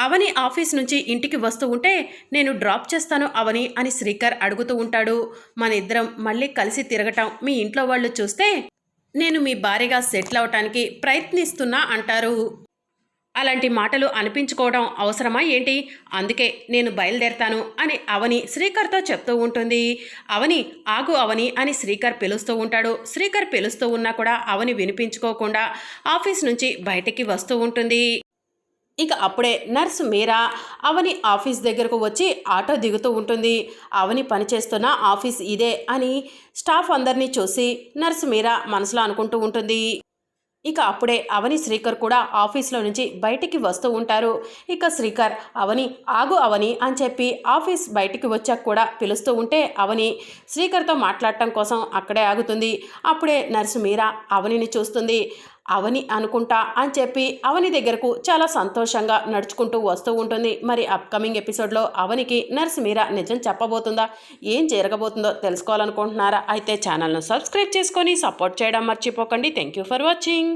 అవని office నుంచి ఇంటికి వస్తూ ఉంటే నేను డ్రాప్ చేస్తాను అవని అని శ్రీకర్ అడుగుతూ ఉంటాడు. మన ఇద్దరం మళ్ళీ కలిసి తిరగటం మీ ఇంట్లో వాళ్ళు చూస్తే నేను మీ భార్యగా సెటిల్ అవటానికి ప్రయత్నిస్తున్నా అంటారు. అలాంటి మాటలు అనిపించుకోవడం అవసరమా ఏంటి? అందుకే నేను బయలుదేరతాను అని అవని శ్రీకర్తో చెప్తూ ఉంటుంది. అవని ఆగు అవని అని శ్రీకర్ పిలుస్తూ ఉంటాడు. శ్రీకర్ పిలుస్తూ ఉన్నా కూడా అవని వినిపించుకోకుండా ఆఫీస్ నుంచి బయటికి వస్తూ ఉంటుంది. ఇక అప్పుడే నర్సు మీరా అవని ఆఫీస్ దగ్గరకు వచ్చి ఆటో దిగుతూ ఉంటుంది. అవని పనిచేస్తున్న ఆఫీస్ ఇదే అని స్టాఫ్ అందరినీ చూసి నర్స్ మీరా మనసులో అనుకుంటూ ఉంటుంది. ఇక అప్పుడే అవని శ్రీకర్ కూడా ఆఫీస్లో నుంచి బయటికి వస్తూ ఉంటారు. ఇక శ్రీకర్ అవని ఆగు అవని అని చెప్పి ఆఫీస్ బయటికి వచ్చాక కూడా పిలుస్తూ ఉంటే అవని శ్రీకర్తో మాట్లాడటం కోసం అక్కడే ఆగుతుంది. అప్పుడే నర్సు మీరా అవనిని చూస్తుంది. అవని అనుకుంటా అని చెప్పి అవని దగ్గరకు చాలా సంతోషంగా నడుచుకుంటూ వస్తూ ఉంటుంది. మరి అప్కమింగ్ ఎపిసోడ్లో అవనికి నర్సు మీరా నిజం చెప్పబోతుందా? ఏం జరగబోతుందో తెలుసుకోవాలనుకుంటున్నారా? అయితే ఛానల్ను సబ్స్క్రైబ్ చేసుకొని సపోర్ట్ చేయడం మర్చిపోకండి. Thank you for watching